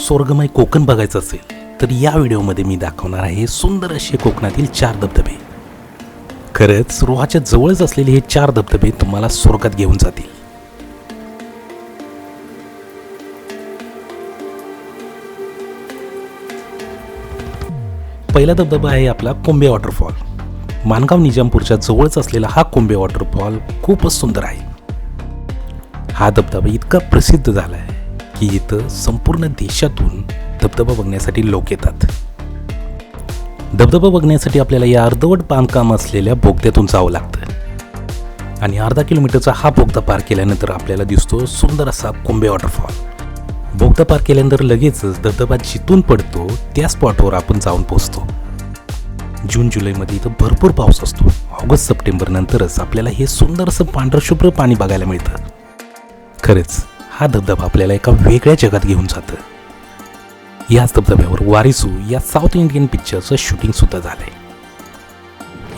स्वर्गमय कोकण बघायचं असेल तर या व्हिडिओमध्ये मी दाखवणार आहे सुंदर असे कोकणातील चार धबधबे. खरंच रोहाच्या जवळच असलेले हे चार धबधबे तुम्हाला स्वर्गात घेऊन जातील. पहिला धबधबा आहे आपला कोंबे वॉटरफॉल. मानगाव निजामपूरच्या जवळच असलेला हा कोंबे वॉटरफॉल खूपच सुंदर आहे. हा धबधबा इतका प्रसिद्ध झाला आहे की इथं संपूर्ण देशातून धबधबा बघण्यासाठी लोक येतात. धबधबा बघण्यासाठी आपल्याला या अर्धवट बांधकाम असलेल्या बोगद्यातून जावं लागतं. आणि अर्धा किलोमीटरचा हा बोगदा पार केल्यानंतर आपल्याला दिसतो सुंदर असा कुंबे वॉटरफॉल बोगदा पार केल्यानंतर लगेचच धबधबा जिथून पडतो त्या स्पॉटवर आपण जाऊन पोहोचतो. जून जुलैमध्ये इथं भरपूर पाऊस असतो. ऑगस्ट सप्टेंबर नंतरच आपल्याला हे सुंदर असं पांढरशुभ्र पाणी बघायला मिळतं. खरंच हा धबधबा आपल्याला एका वेगळ्या जगात घेऊन जातं. याच धबधब्यावर वारिसू या साऊथ इंडियन पिक्चरचं शूटिंग सुद्धा झालंय.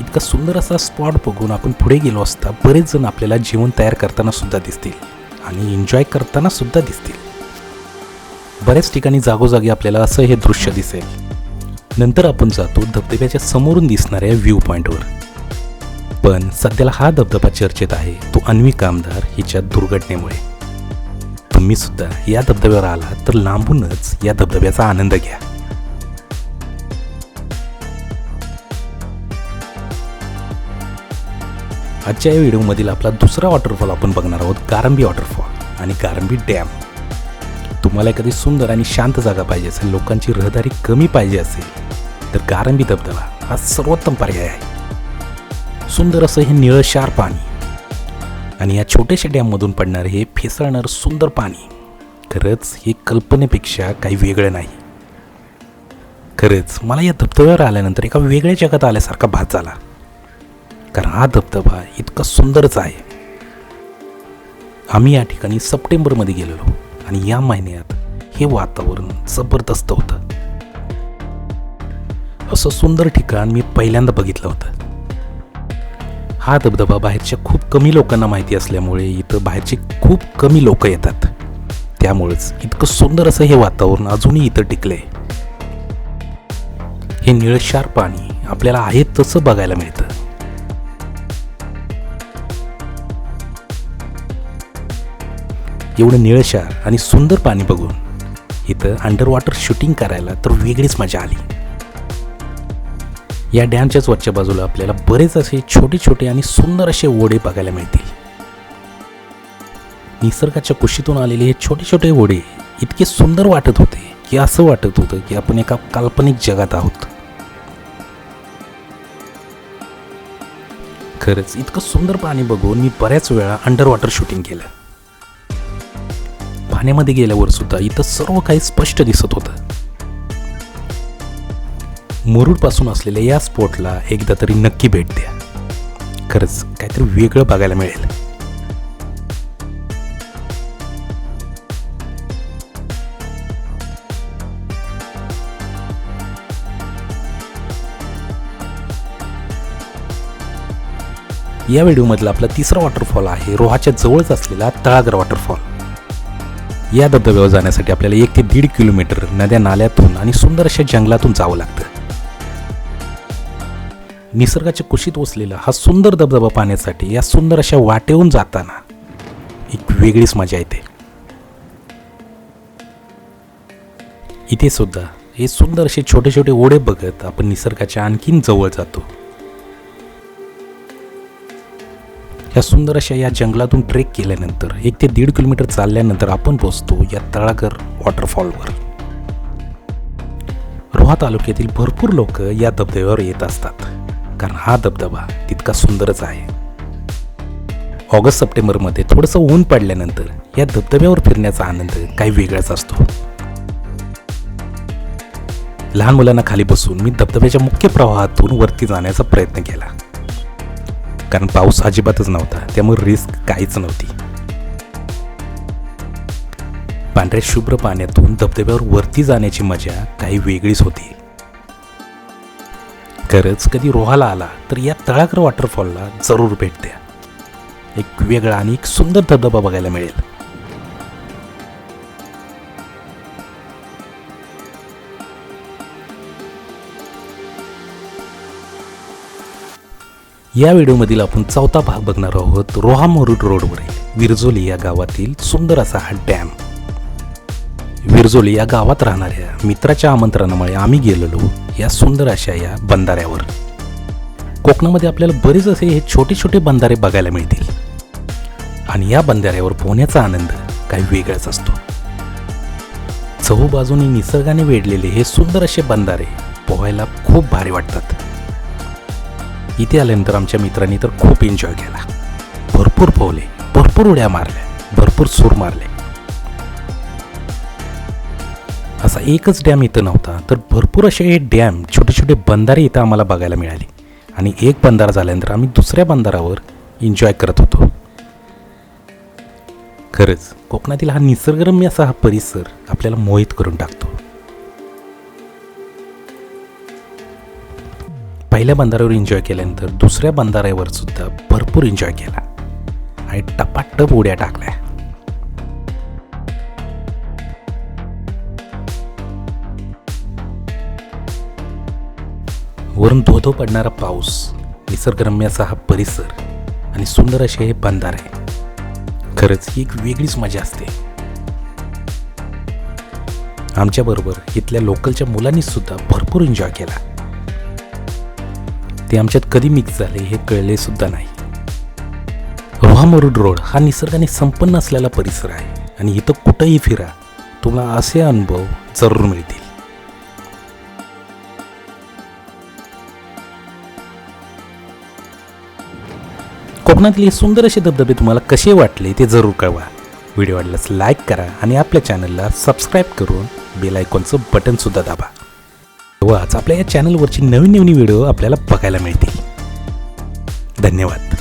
इतका सुंदर असा स्पॉट बघून आपण पुढे गेलो असता बरेच जण आपल्याला जेवण तयार करताना सुद्धा दिसतील आणि एन्जॉय करताना सुद्धा दिसतील. बऱ्याच ठिकाणी जागोजागी आपल्याला असं हे दृश्य दिसेल. नंतर आपण जातो धबधब्याच्या समोरून दिसणाऱ्या व्ह्यू पॉईंटवर पण सध्याला हा धबधबा चर्चेत आहे तो अन्वी कामदार हिच्या दुर्घटनेमुळे. तुम्ही सुद्धा या धबधब्यावर आला तर लांबूनच या धबधब्याचा आनंद घ्या. आजच्या या व्हिडिओमधील आपला दुसरा वॉटरफॉल आपण बघणार आहोत गारंबी वॉटरफॉल आणि गारंबी डॅम तुम्हाला एखादी सुंदर आणि शांत जागा पाहिजे असेल लोकांची रहदारी कमी पाहिजे असेल तर गारंबी धबधबा हा सर्वोत्तम पर्याय आहे. सुंदर असं हे निळशार पाणी आणि या छोट्याशा डॅममधून पडणारे हे फेसळणारं सुंदर पाणी खरंच हे कल्पनेपेक्षा काही वेगळं नाही. खरंच मला या धबधब्यावर आल्यानंतर एका वेगळ्या जगात आल्यासारखा भास झाला. कारण हा धबधबा इतका सुंदरच आहे. आम्ही या ठिकाणी सप्टेंबरमध्ये गेलेलो आणि या महिन्यात हे वातावरण जबरदस्त होतं. असं सुंदर ठिकाण मी पहिल्यांदा बघितलं होतं. हा धबधबा बाहेरच्या खूप कमी लोकांना माहिती असल्यामुळे इथं बाहेरचे खूप कमी लोक येतात. त्यामुळेच इतकं सुंदर असं हे वातावरण अजूनही इथं टिकलंय. हे निळशार पाणी आपल्याला आहे तसं बघायला मिळतं. एवढं निळशार आणि सुंदर पाणी बघून इथं अंडर वॉटर शूटिंग करायला तर वेगळीच मजा आली. या डॅमच्याच वरच्या बाजूला आपल्याला बरेच असे छोटे छोटे आणि सुंदर असे ओढे बघायला मिळतील. निसर्गाच्या कुशीतून आलेले हे छोटे छोटे ओढे इतके सुंदर वाटत होते की असं वाटत होतं की आपण एका काल्पनिक जगात आहोत. खरंच इतकं सुंदर पाणी बघून मी बऱ्याच वेळा अंडर वॉटर शूटिंग केलं. पाण्यामध्ये गेल्यावर सुद्धा इथं सर्व काही स्पष्ट दिसत होतं. मुरुडपासून असलेल्या या स्पॉटला एकदा तरी नक्की भेट द्या. खरंच काहीतरी वेगळं बघायला मिळेल. या व्हिडिओमधला आपला तिसरा वॉटरफॉल आहे रोहाच्या जवळच असलेला तळागर वॉटरफॉल या धबधब्यावर जाण्यासाठी आपल्याला एक ते दीड किलोमीटर नद्या नाल्यातून आणि सुंदर अशा जंगलातून जावं लागतं. निसर्गाच्या कुशीत वसलेला हा सुंदर धबधबा पाहण्यासाठी या सुंदर अशा वाटेहून जाताना एक वेगळीच मजा येते. इथे सुद्धा हे सुंदर असे छोटे छोटे ओढे बघत आपण निसर्गाच्या आणखीन जवळ जातो. या सुंदर अशा या जंगलातून ट्रेक केल्यानंतर एक ते दीड किलोमीटर चालल्यानंतर आपण पोचतो या तळागर वॉटरफॉलवर. रोहा तालुक्यातील भरपूर लोक या धबधब्यावर येत असतात. कारण हा धबधबा तितका सुंदरच आहे. ऑगस्ट सप्टेंबरमध्ये थोडंसं ऊन पडल्यानंतर या धबधब्यावर फिरण्याचा आनंद काही वेगळाच असतो. लहान मुलांना खाली बसून मी धबधब्याच्या मुख्य प्रवाहातून वरती जाण्याचा प्रयत्न केला. कारण पाऊस अजिबातच नव्हता त्यामुळे रिस्क काहीच नव्हती. पांढऱ्या शुभ्र पाण्यातून धबधब्यावर वरती जाण्याची मजा काही वेगळीच होती. खरंच कधी रोहाला आला तर या तळाकर वॉटरफॉलला जरूर भेट द्या. एक वेगळा आणि एक सुंदर धबधबा बघायला मिळेल. या व्हिडिओमधील आपण चौथा भाग बघणार आहोत रोहा मरुड रोडवरील विरजोली या गावातील सुंदर असा हा डॅम. विरजोली या गावात राहणाऱ्या मित्राच्या आमंत्रणामुळे आम्ही गेलेलो. या सुंदर अशा या बंधाऱ्यावर. कोकणामध्ये आपल्याला बरेच असे हे छोटे छोटे बंधारे बघायला मिळतील. आणि या बंधाऱ्यावर पोहण्याचा आनंद काही वेगळाच असतो. चहूबाजूनी निसर्गाने वेढलेले हे सुंदर असे बंधारे पोहायला खूप भारी वाटतात. इथे आल्यानंतर आमच्या मित्रांनी तर खूप एन्जॉय केला. भरपूर पोहले भरपूर उड्या मारल्या भरपूर सूर मारले. असा एकच डॅम इथं नव्हता. तर भरपूर असे हे डॅम छोटे छोटे बंधारे इथं आम्हाला बघायला मिळाले. आणि एक बंधारा झाल्यानंतर आम्ही दुसऱ्या बंधारावर एन्जॉय करत होतो. खरंच कोकणातील हा निसर्गरम्य असा हा परिसर आपल्याला मोहित करून टाकतो. पहिल्या बंधाऱ्यावर एन्जॉय केल्यानंतर दुसऱ्या बंधाऱ्यावर सुद्धा भरपूर एन्जॉय केला. आणि टपाटप उड्या टाकल्या. वरून धोधो पडणारा पाऊस निसर्गरम्य असा हा परिसर आणि सुंदर असे हे बंधारे. खरंच ही एक वेगळीच मजा असते. आमच्याबरोबर इथल्या लोकलच्या मुलांनी सुद्धा भरपूर एन्जॉय केला. ते आमच्यात कधी मिक्स झाले हे कळले सुद्धा नाही. रोहामरुड रोड हा निसर्गाने संपन्न असलेला परिसर आहे आणि इथं कुठंही फिरा तुम्हाला असे अनुभव जरूर मिळतील. कोकणातले सुंदर असे धबधबे तुम्हाला कसे वाटले ते जरूर कळवा. व्हिडिओ आवडल्यास लाईक करा आणि आपल्या चॅनलला सबस्क्राईब करून बेल आयकॉनचं बटनसुद्धा दाबा. तेव्हाच आपल्या या चॅनलवरची नवीन नवीन व्हिडिओ आपल्याला बघायला मिळतील. धन्यवाद.